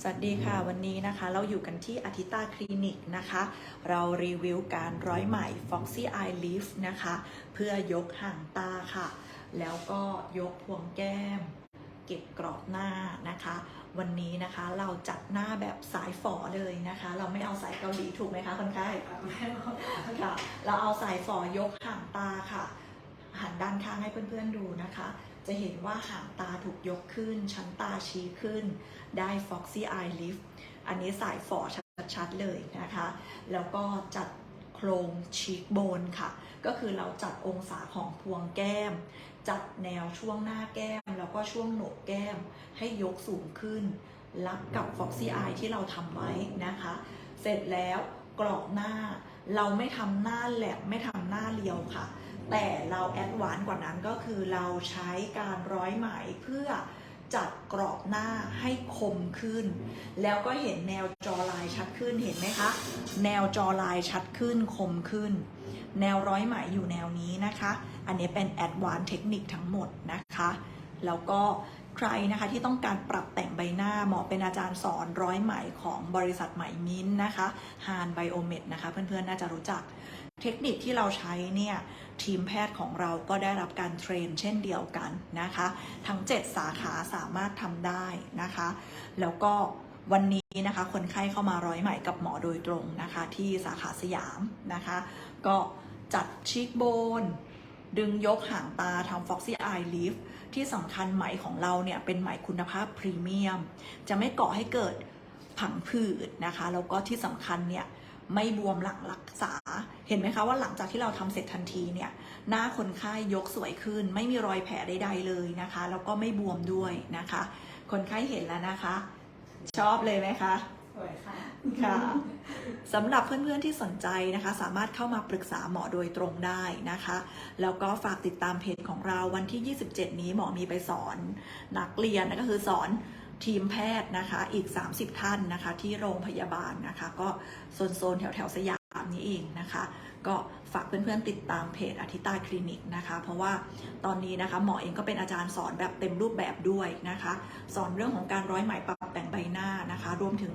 สวัสดีค่ะวันนี้นะคะเราอยู่กันที่อาทิตาคลินิกนะคะ เรารีวิวการร้อยไหม Foxy Eye Lift นะคะ เพื่อยกห่างตาค่ะ แล้วก็ยกพวงแก้ม เก็บกรอบหน้านะคะ วันนี้นะคะเราจัดหน้าแบบสายฝอเลยนะคะ เราไม่เอาสายเกาหลีถูกไหมคะคนไข้ค่ะเราเอาสายฝอยกห่างตาค่ะ หันด้านข้างให้เพื่อนๆดูนะคะ จะเห็นว่าหางตาถูกยกขึ้น ชั้นตาชี้ขึ้น ได้ Foxy Eye Lift อันนี้สายฝอชัดๆเลยนะคะ แล้วก็จัดโครงชีกโบนค่ะ ก็คือเราจัดองศาของพวงแก้ม จัดแนวช่วงหน้าแก้ม แล้วก็ช่วงโหนกแก้ม ให้ยกสูงขึ้น รับกับ Foxy Eye ที่เราทำไว้นะคะ เสร็จแล้วกรอบหน้า เราไม่ทำหน้าแหลมไม่ทำหน้าเรียวค่ะ แต่เราแอดวานกว่านั้นก็คือเราใช้การร้อยไหมเพื่อจัดกรอบหน้าให้คมขึ้น แล้วก็เห็นแนวจอลายชัดขึ้นเห็นไหมคะ แนวจอลายชัดขึ้นคมขึ้น แนวร้อยไหมอยู่แนวนี้นะคะ อันนี้เป็นแอดวานเทคนิคทั้งหมดนะคะ แล้วก็ใครนะคะที่ต้องการปรับแต่งใบหน้าเหมอเป็นอาจารย์สอนร้อยไหมของบริษัทไหมมิ้นนะคะฮานไบโอเมดนะคะ เพื่อนๆน่าจะรู้จัก เทคนิคที่เราใช้เนี่ย ทีมแพทย์ของเราก็ได้รับการเทรนเช่นเดียวกันนะคะ ทั้ง 7 สาขาสามารถทำได้นะคะ แล้วก็วันนี้นะคะ คนไข้เข้ามาร้อยไหม่กับหมอโดยตรงนะคะ ที่สาขาสยามนะคะ ก็จัดชีกโบนดึงยกหางตาทำ Foxy Eye Lift ที่สำคัญไหมของเราเนี่ยเป็นไหมคุณภาพพรีเมียม จะไม่ก่อให้เกิดผังผืดนะคะ แล้วก็ที่สำคัญเนี่ย ไม่บวมหลังรักษา เห็นไหมคะว่าหลังจากที่เราทำเสร็จทันทีเนี่ยหน้าคนไข้ยกสวยขึ้น ไม่มีรอยแผลใดๆเลยนะคะ แล้วก็ไม่บวมด้วยนะคะ คนไข้เห็นแล้วนะคะ ชอบเลยไหมคะสวยค่ะค่ะสำหรับเพื่อนๆที่สนใจนะคะ สามารถเข้ามาปรึกษาหมอโดยตรงได้นะคะ แล้วก็ฝากติดตามเพจของเราวันที่ 27 นี้หมอมีไปสอน นักเรียนนะก็คือสอน ทีมแพทย์นะคะอีก 30 ท่านนะคะที่โรงพยาบาลนะคะ ก็โซนๆแถวๆสยามนี้เองนะคะ ก็ฝากเพื่อนๆติดตามเพจอธิตาคลินิกนะคะ เพราะว่าตอนนี้นะคะหมอเองก็เป็นอาจารย์สอนแบบเต็มรูปแบบด้วยนะคะ สอนเรื่องของการร้อยไหมปรับแต่งใบหน้า นะคะ รวมถึง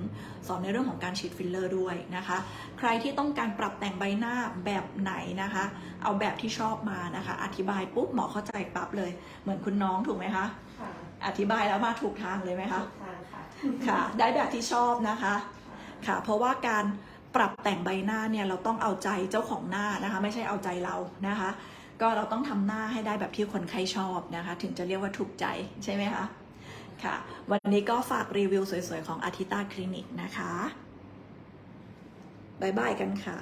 สอนในเรื่องของการฉีดฟิลเลอร์ด้วยนะคะ ใครที่ต้องการปรับแต่งใบหน้าแบบไหนนะคะ เอาแบบที่ชอบมานะคะ อธิบายปุ๊บหมอเข้าใจปั๊บเลย เหมือนคุณน้องถูกไหมคะค่ะอธิบายแล้วมาถูกทางเลยไหมคะทางค่ะค่ะ ได้แบบที่ชอบนะคะค่ะ เพราะว่าการปรับแต่งใบหน้าเนี่ยเราต้องเอาใจเจ้าของหน้านะคะ ไม่ใช่เอาใจเรานะคะ ก็เราต้องทำหน้าให้ได้แบบที่คนไข้ชอบนะคะ ถึงจะเรียกว่าถูกใจใช่ไหมคะ ค่ะ วันนี้ก็ฝากรีวิวสวยๆ ของอาทิตาคลินิกนะคะบายบายกันค่ะ